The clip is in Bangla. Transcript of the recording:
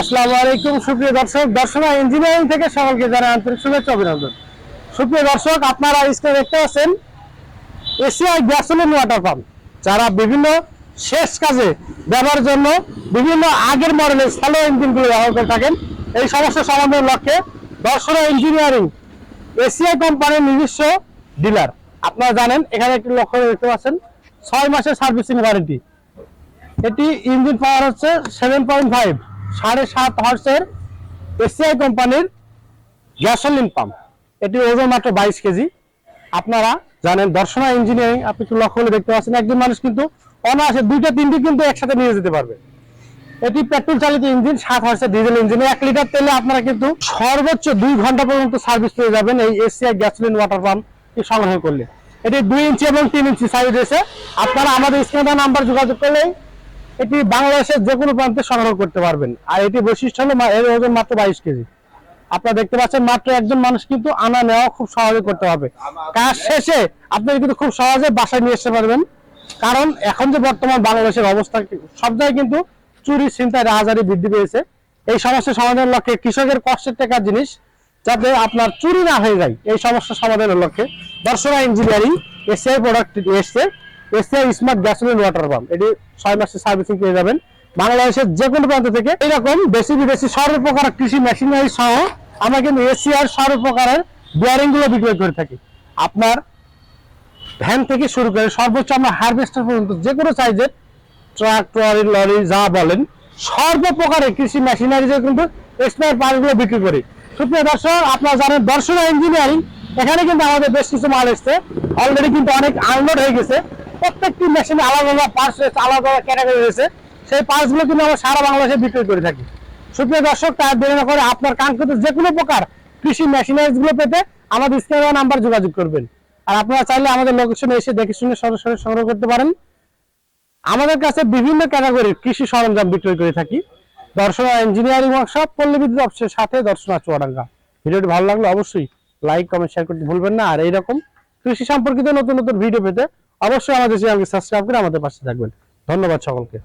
আসসালামু আলাইকুম, সুপ্রিয় দর্শক। দর্শনা ইঞ্জিনিয়ারিং থেকে সকলকে জানাই আন্তরিক শুভেচ্ছা অভিনন্দন। সুপ্রিয় দর্শক, আপনারা স্ক্রিনে দেখতে পাচ্ছেন এশিয়াই গ্যাসোলিন ওয়াটার পাম্প যারা বিভিন্ন শেষ কাজে ব্যবহারের জন্য বিভিন্ন আগের মডেলের স্যালো ইঞ্জিনগুলো ব্যবহার করে থাকেন। এই সমস্যা সমাধানের লক্ষ্যে দর্শনা ইঞ্জিনিয়ারিং এশিয়া কোম্পানির নিজস্ব ডিলার আপনারা জানেন, এখানে একটি লক্ষ্য দেখতে পাচ্ছেন, ছয় মাসের সার্ভিসিং ওয়ারেন্টি এটি ইঞ্জিন পাওয়ার হচ্ছে সেভেন পয়েন্ট ফাইভ সাড়ে সাত হর্সের এসিআই কোম্পানির গ্যাসোলিন পাম্প এটি ওজন মাত্র বাইশ কেজি। আপনারা জানেন দর্শনা ইঞ্জিনিয়ারিং আপনি একটু লক্ষ্য করে দেখতে পাচ্ছেন, একজন মানুষ কিন্তু অনায়াসে দুইটা, তিনটি কিন্তু একসাথে নিয়ে যেতে পারবে। এটি পেট্রোল চালিত ইঞ্জিন সাত হর্সের ডিজেল ইঞ্জিন এক লিটার তেলে আপনারা কিন্তু সর্বোচ্চ দুই ঘণ্টা পর্যন্ত সার্ভিস পেয়ে যাবেন এই এসিআই গ্যাসোলিন ওয়াটার পাম্প সংগ্রহ করলে। এটি দুই ইঞ্চি এবং তিন ইঞ্চি সাইজ রয়েছে আপনারা আমাদের স্ক্রিনে নাম্বার যোগাযোগ করলেই এটি বাংলাদেশের যে কোনো প্রান্তে সংগ্রহ করতে পারবেন। আর এটি বৈশিষ্ট্য হলো এর ওজন মাত্র বাইশ কেজি। আপনারা দেখতে পাচ্ছেন মাত্র একজন মানুষ কিন্তু আনা নেওয়া খুব সহজে করতে পারবে কাজ শেষে আপনি কিন্তু খুব সহজে বাসায় নিয়ে আসতে পারবেন। কারণ এখন যে বর্তমান বাংলাদেশের অবস্থা, সব কিন্তু চুরি চিন্তায় রাহাজারি বৃদ্ধি পেয়েছে। এই সমস্যা সমাধানের লক্ষ্যে কৃষকের কষ্টের টাকার জিনিস যাতে আপনার চুরি না হয়ে যায়, এই সমস্যা সমাধানের লক্ষ্যে। দর্শনা ইঞ্জিনিয়ারিং এসে প্রোডাক্ট এসছে ACI smart gasoline water pump. এটি ছয় মাসের সার্ভিসিং পেয়ে যাবেন। বাংলাদেশের যে কোনো প্রান্ত থেকে এরকম দেশি বিদেশি সর্বপ্রকার কৃষি মেশিনারি সহ আমরা কিন্তু এসিআর সর্বপ্রকারের বিয়ারিংগুলো বিক্রয় করে থাকি। আপনার ভ্যান থেকে শুরু করে সর্বোচ্চ আমরা হারভেস্টার পর্যন্ত যে কোনো সাইজের ট্রাক, ট্রলি, লরি, যা বলেন, সর্বপ্রকারের কৃষি মেশিনারি যে কিন্তু এক্সপায়ার পার্টগুলো বিক্রি করি। সুপ্রিয় দর্শক, আপনারা জানেন দর্শনা ইঞ্জিনিয়ারিং এখানে কিন্তু আমাদের বেশ কিছু মাল এসছে। অলরেডি কিন্তু অনেক আনলোড হয়ে গেছে। প্রত্যেকটি মেশিনে আলাদা আলাদা পার্টস রয়েছে, আলাদা আলাদা ক্যাটাগরি রয়েছে। সেই পার্টসগুলো কিন্তু আমরা সারা বাংলাদেশে বিক্রি করে থাকি। সুপ্রিয় দর্শক তার দেরি না করে আপনার কাঙ্ক্ষিত যে কোনো প্রকার কৃষি মেশিনারিজগুলো পেতে আমাদের স্ক্রিনে নাম্বার যোগাযোগ করবেন। আর আপনারা চাইলে আমাদের লোকেশনে এসে দেখে শুনে সরাসরি সংগ্রহ করতে পারেন। আমাদের কাছে বিভিন্ন ক্যাটাগরির কৃষি সরঞ্জাম বিক্রয় করে থাকি। দর্শনা ইঞ্জিনিয়ারিং ওয়ার্কশপ পল্লী বিদ্যুৎ অফিসের সাথে দর্শনা চুয়াডাঙ্গা। ভিডিওটি ভালো লাগলে অবশ্যই লাইক কমেন্ট শেয়ার করতে ভুলবেন না। আর এইরকম কৃষি সম্পর্কিত নতুন নতুন ভিডিও পেতে অবশ্যই আমাদের চ্যানেলকে সাবস্ক্রাইব করে আমাদের পাশে থাকবেন। ধন্যবাদ সকলকে।